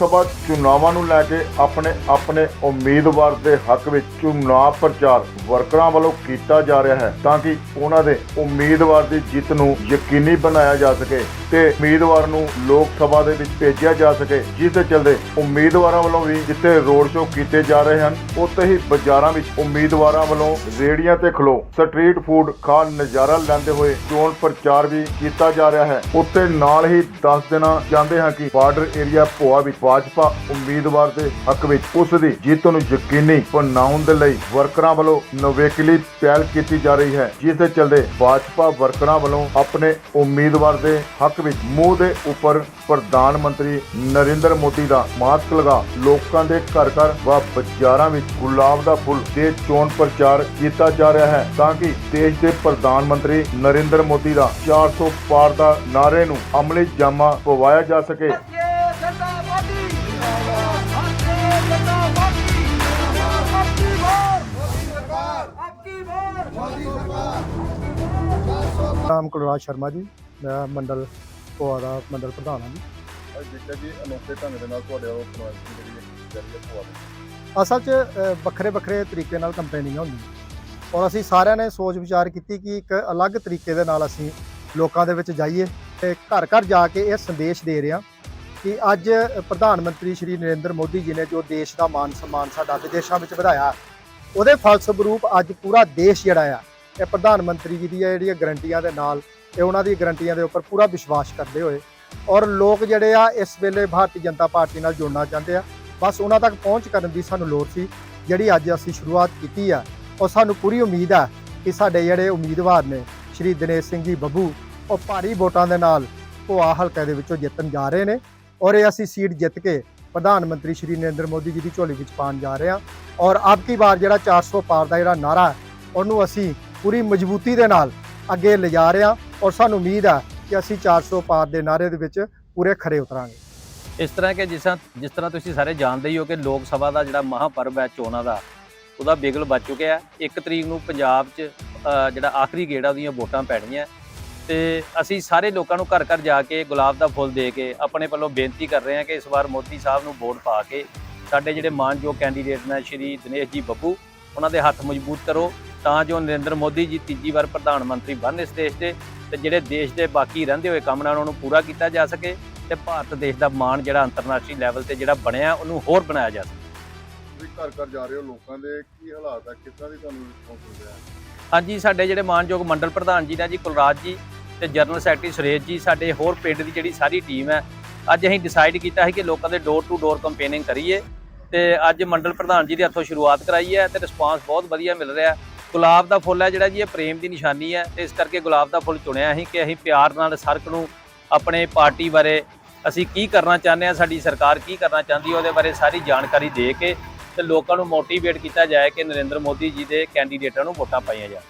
ਸਭਾ ਚੁਣਾਵਾਂ ਨੂੰ ਲੈ ਕੇ ਆਪਣੇ ਆਪਣੇ ਉਮੀਦਵਾਰ ਦੇ ਹੱਕ ਵਿੱਚ ਚੁਣਾਵ ਪ੍ਰਚਾਰ ਵਰਕਰਾਂ ਵੱਲੋਂ ਕੀਤਾ ਜਾ ਰਿਹਾ ਹੈ ਤਾਂ ਕਿ ਉਹਨਾਂ ਦੇ ਉਮੀਦਵਾਰ ਦੀ ਜਿੱਤ ਨੂੰ ਯਕੀਨੀ ਬਣਾਇਆ ਜਾ ਸਕੇ ਤੇ ਉਮੀਦਵਾਰ ਨੂੰ ਲੋਕ ਸਭਾ ਦੇ ਵਿੱਚ ਭੇਜਿਆ ਜਾ ਸਕੇ, ਜਿਸ ਦੇ ਚਲਦੇ ਉਮੀਦਵਾਰਾਂ ਵੱਲੋਂ ਵੀ ਜਿੱਥੇ ਰੋਡ ਸ਼ੋਅ ਕੀਤੇ ਜਾ ਰਹੇ ਹਨ, ਉੱਥੇ ਹੀ ਬਾਜ਼ਾਰਾਂ ਵਿੱਚ ਉਮੀਦਵਾਰਾਂ ਵੱਲੋਂ ਰੇੜੀਆਂ ਤੇ ਖਲੋ ਸਟਰੀਟ ਫੂਡ ਖਾਣ ਨਜ਼ਾਰਾ ਲੈਂਦੇ ਹੋਏ ਚੋਣ ਪ੍ਰਚਾਰ ਵੀ ਕੀਤਾ ਜਾ ਰਿਹਾ ਹੈ। ਉੱਤੇ ਨਾਲ ਹੀ ਦੱਸ ਦੇਣਾ ਚਾਹੁੰਦੇ ਹਾਂ ਕਿ ਬਾਰਡਰ ਏਰੀਆ ਭੋਆ ਵਿੱਚ ਭਾਜਪਾ ਉਮੀਦਵਾਰ ਦੇ ਹੱਕ ਵਿੱਚ ਉਸ ਦੀ ਜਿੱਤ ਨੂੰ ਯਕੀਨੀ ਬਣਾਉਣ ਦੇ ਲਈ ਵਰਕਰਾਂ ਵੱਲੋਂ ਨਵੇਕਲੀ ਪਹਿਲ ਕੀਤੀ ਜਾ ਰਹੀ ਹੈ, ਜਿਸ ਦੇ ਚਲਦੇ ਭਾਜਪਾ ਵਰਕਰਾਂ ਵੱਲੋਂ ਆਪਣੇ ਉਮੀਦਵਾਰ ਦੇ ਹੱਕ ਵਿੱਚ ਮੂੰਹ ਦੇ ਉੱਪਰ ਪ੍ਰਧਾਨ ਮੰਤਰੀ ਨਰਿੰਦਰ ਮੋਦੀ ਦਾ ਮਾਸਕ ਲਗਾ ਲੋਕਾਂ ਦੇ ਘਰ ਘਰ ਵਾ ਬਾਜ਼ਾਰਾਂ ਵਿੱਚ ਗੁਲਾਬ ਦਾ ਫੁੱਲ ਦੇ ਚੋਣ ਪ੍ਰਚਾਰ ਕੀਤਾ ਜਾ ਰਿਹਾ ਹੈ, ਤਾਂ ਕਿ ਦੇਸ਼ ਦੇ ਪ੍ਰਧਾਨ ਮੰਤਰੀ ਨਰਿੰਦਰ ਮੋਦੀ ਦਾ 400 ਪਾਰ ਦਾ ਨਾਰੇ ਨੂੰ ਅਮਲੀ ਜਾਮਾ ਪਵਾਇਆ ਜਾ ਸਕੇ। ਨਾਮ ਕੁਲਰਾਜ ਸ਼ਰਮਾ ਜੀ ਮੈਂ ਮੰਡਲ ਦਾ ਮੰਡਲ ਪ੍ਰਧਾਨ ਹਾਂ ਜੀ। ਅੱਜ ਦੇਖਿਆ ਜੀ ਅਨੋਖੇ ਢੰਗ ਦੇ ਨਾਲ ਤੁਹਾਡੇ ਵੱਲੋਂ ਕਨਵੈਨਸ਼ਨ ਜਿਹੜੀ ਜਾਰੀ ਹੈ ਭੋਆ ਦੀ। ਅਸਲ 'ਚ ਵੱਖਰੇ ਵੱਖਰੇ ਤਰੀਕੇ ਨਾਲ ਕੰਪੇਨਿੰਗਾਂ ਹੁੰਦੀਆਂ। ਔਰ ਅਸੀਂ ਸਾਰਿਆਂ ਨੇ ਸੋਚ ਵਿਚਾਰ ਕੀਤੀ ਕਿ ਇੱਕ ਅਲੱਗ ਤਰੀਕੇ ਦੇ ਨਾਲ ਅਸੀਂ ਲੋਕਾਂ ਦੇ ਵਿੱਚ ਜਾਈਏ ਤੇ ਘਰ ਘਰ ਜਾ ਕੇ ਇਹ ਸੰਦੇਸ਼ ਦੇ ਰਹੇ ਕਿ ਅੱਜ ਪ੍ਰਧਾਨ ਮੰਤਰੀ ਸ਼੍ਰੀ ਨਰਿੰਦਰ ਮੋਦੀ ਜੀ ਨੇ ਜੋ ਦੇਸ਼ ਦਾ ਮਾਨ ਸਨਮਾਨ ਸਾਡਾ ਵਿਦੇਸ਼ਾਂ ਵਿੱਚ ਵਧਾਇਆ ਉਹਦੇ ਫਲਸਰੂਪ ਅੱਜ ਪੂਰਾ ਦੇਸ਼ ਜਿਹੜਾ ਆ ਇਹ ਪ੍ਰਧਾਨ ਮੰਤਰੀ ਜੀ ਦੀਆਂ ਜਿਹੜੀਆਂ ਗਰੰਟੀਆਂ ਦੇ ਨਾਲ ਤੇ ਉਹਨਾਂ ਦੀ ਗਰੰਟੀਆਂ ਦੇ ਉੱਪਰ ਪੂਰਾ ਵਿਸ਼ਵਾਸ ਕਰਦੇ ਹੋਏ ਔਰ ਲੋਕ ਜਿਹੜੇ ਆ ਇਸ ਵੇਲੇ ਭਾਰਤੀ ਜਨਤਾ ਪਾਰਟੀ ਨਾਲ ਜੁੜਨਾ ਚਾਹੁੰਦੇ ਆ, ਬਸ ਉਹਨਾਂ ਤੱਕ ਪਹੁੰਚ ਕਰਨ ਦੀ ਸਾਨੂੰ ਲੋੜ ਸੀ, ਜਿਹੜੀ ਅੱਜ ਅਸੀਂ ਸ਼ੁਰੂਆਤ ਕੀਤੀ ਆ, ਔਰ ਸਾਨੂੰ ਪੂਰੀ ਉਮੀਦ ਆ ਕਿ ਸਾਡੇ ਜਿਹੜੇ ਉਮੀਦਵਾਰ ਨੇ ਸ਼੍ਰੀ ਦਿਨੇਸ਼ ਸਿੰਘ ਜੀ ਬੱਬੂ, ਉਹ ਭਾਰੀ ਵੋਟਾਂ ਦੇ ਨਾਲ ਭੋਆ ਹਲਕੇ ਦੇ ਵਿੱਚੋਂ ਜਿੱਤਣ ਜਾ ਰਹੇ ਨੇ, ਔਰ ਇਹ ਅਸੀਂ ਸੀਟ ਜਿੱਤ ਕੇ ਪ੍ਰਧਾਨ ਮੰਤਰੀ ਸ਼੍ਰੀ ਨਰਿੰਦਰ ਮੋਦੀ ਜੀ ਦੀ ਝੋਲੀ ਵਿੱਚ ਪਾਉਣ ਜਾ ਰਹੇ ਹਾਂ, ਔਰ ਅਬ ਕੀ ਵਾਰ ਜਿਹੜਾ 400 ਪਾਰ ਦਾ ਜਿਹੜਾ ਨਾਰਾ, ਉਹਨੂੰ ਅਸੀਂ ਪੂਰੀ ਮਜ਼ਬੂਤੀ ਦੇ ਨਾਲ ਅੱਗੇ ਲਿਜਾ ਰਿਹਾ ਔਰ ਸਾਨੂੰ ਉਮੀਦ ਆ ਕਿ ਅਸੀਂ 400 ਪਾਰ ਦੇ ਨਾਰੇ ਦੇ ਵਿੱਚ ਪੂਰੇ ਖਰੇ ਉਤਰਾਂਗੇ। ਇਸ ਤਰ੍ਹਾਂ ਕਿ ਜਿਸ ਤਰ੍ਹਾਂ ਜਿਸ ਤਰ੍ਹਾਂ ਤੁਸੀਂ ਸਾਰੇ ਜਾਣਦੇ ਹੀ ਹੋ ਕਿ ਲੋਕ ਸਭਾ ਦਾ ਜਿਹੜਾ ਮਹਾਪਰਵ ਹੈ ਚੋਣਾਂ ਦਾ, ਉਹਦਾ ਬਿਗਲ ਵੱਜ ਚੁੱਕਿਆ ਇੱਕ ਤਰੀਕ ਨੂੰ ਪੰਜਾਬ 'ਚ ਜਿਹੜਾ ਆਖਰੀ ਗੇੜ ਉਹਦੀਆਂ ਵੋਟਾਂ ਪੈਣੀਆਂ। ਤੇ ਅਸੀਂ ਸਾਰੇ ਲੋਕਾਂ ਨੂੰ ਘਰ ਘਰ ਜਾ ਕੇ ਗੁਲਾਬ ਦਾ ਫੁੱਲ ਦੇ ਕੇ ਆਪਣੇ ਵੱਲੋਂ ਬੇਨਤੀ ਕਰ ਰਹੇ ਹਾਂ ਕਿ ਇਸ ਵਾਰ ਮੋਦੀ ਸਾਹਿਬ ਨੂੰ ਵੋਟ ਪਾ ਕੇ ਸਾਡੇ ਜਿਹੜੇ ਮਾਨਯੋਗ ਕੈਂਡੀਡੇਟ ਨੇ ਸ਼੍ਰੀ ਦਿਨੇਸ਼ ਜੀ ਬੱਬੂ, ਉਹਨਾਂ ਦੇ ਹੱਥ ਮਜ਼ਬੂਤ ਕਰੋ। ਤਾਂ ਜੋ ਨਰਿੰਦਰ ਮੋਦੀ ਜੀ ਤੀਜੀ ਵਾਰ ਪ੍ਰਧਾਨ ਮੰਤਰੀ ਬਣ ਇਸ ਦੇਸ਼ ਦੇ ਤੇ ਜਿਹੜੇ ਦੇਸ਼ ਦੇ ਬਾਕੀ ਰਹਿੰਦੇ ਹੋਏ ਕੰਮ ਨੇ ਉਹਨਾਂ ਨੂੰ ਪੂਰਾ ਕੀਤਾ ਜਾ ਸਕੇ ਤੇ ਭਾਰਤ ਦੇਸ਼ ਦਾ ਮਾਣ ਜਿਹੜਾ ਅੰਤਰਰਾਸ਼ਟਰੀ ਲੈਵਲ ਤੇ ਜਿਹੜਾ ਬਣਿਆ ਉਹਨੂੰ ਹੋਰ ਬਣਾਇਆ ਜਾ ਸਕੇ। ਤੁਸੀਂ ਘਰ ਘਰ ਜਾ ਰਹੇ ਹੋ ਲੋਕਾਂ ਦੇ ਕੀ ਹਾਲਾਤ ਹੈ ਕਿਸ ਤਰ੍ਹਾਂ ਦੀ ਤੁਹਾਨੂੰ ਰਿਸਪੌਂਸ ਮਿਲ ਰਿਹਾ? ਹਾਂਜੀ ਸਾਡੇ ਜਿਹੜੇ ਮਾਨਯੋਗ ਮੰਡਲ ਪ੍ਰਧਾਨ ਜੀ ਨੇ ਜੀ ਕੁਲਰਾਜ ਜੀ ਤੇ ਜਨਰਲ ਸੈਕਟਰੀ ਸੁਰੇਸ਼ ਜੀ ਸਾਡੇ ਹੋਰ ਪਿੰਡ ਦੀ ਜਿਹੜੀ ਸਾਰੀ ਟੀਮ ਹੈ ਅੱਜ ਅਸੀਂ ਡਿਸਾਈਡ ਕੀਤਾ ਹੈ ਕਿ ਲੋਕਾਂ ਦੇ ਡੋਰ ਟੂ ਡੋਰ ਕੰਪੇਨਿੰਗ ਕਰੀਏ ਤੇ ਅੱਜ ਮੰਡਲ ਪ੍ਰਧਾਨ ਜੀ ਦੇ ਹੱਥੋਂ ਸ਼ੁਰੂਆਤ ਕਰਾਈ ਹੈ ਤੇ ਰਿਸਪਾਂਸ ਬਹੁਤ ਵਧੀਆ ਮਿਲ ਰਿਹਾ ਹੈ। ਗੁਲਾਬ ਦਾ ਫੁੱਲ ਹੈ ਜਿਹੜਾ ਜੀ, ਇਹ ਪ੍ਰੇਮ ਦੀ ਨਿਸ਼ਾਨੀ ਹੈ। ਤੇ ਇਸ ਕਰਕੇ ਗੁਲਾਬ ਦਾ ਫੁੱਲ ਚੁਣਿਆ ਅਸੀਂ ਕਿ ਅਸੀਂ ਪਿਆਰ ਨਾਲ ਸਰਕ ਨੂੰ ਆਪਣੇ ਪਾਰਟੀ ਬਾਰੇ ਅਸੀਂ ਕੀ ਕਰਨਾ ਚਾਹੁੰਦੇ ਹਾਂ, ਸਾਡੀ ਸਰਕਾਰ ਕੀ ਕਰਨਾ ਚਾਹੁੰਦੀ ਹੈ, ਉਹਦੇ ਬਾਰੇ ਸਾਰੀ ਜਾਣਕਾਰੀ ਦੇ ਕੇ ਤੇ ਲੋਕਾਂ ਨੂੰ ਮੋਟੀਵੇਟ ਕੀਤਾ ਜਾਏ ਕਿ ਨਰਿੰਦਰ ਮੋਦੀ ਜੀ ਦੇ ਕੈਂਡੀਡੇਟਾਂ ਨੂੰ ਵੋਟਾਂ ਪਾਈਆਂ ਜਾਣ।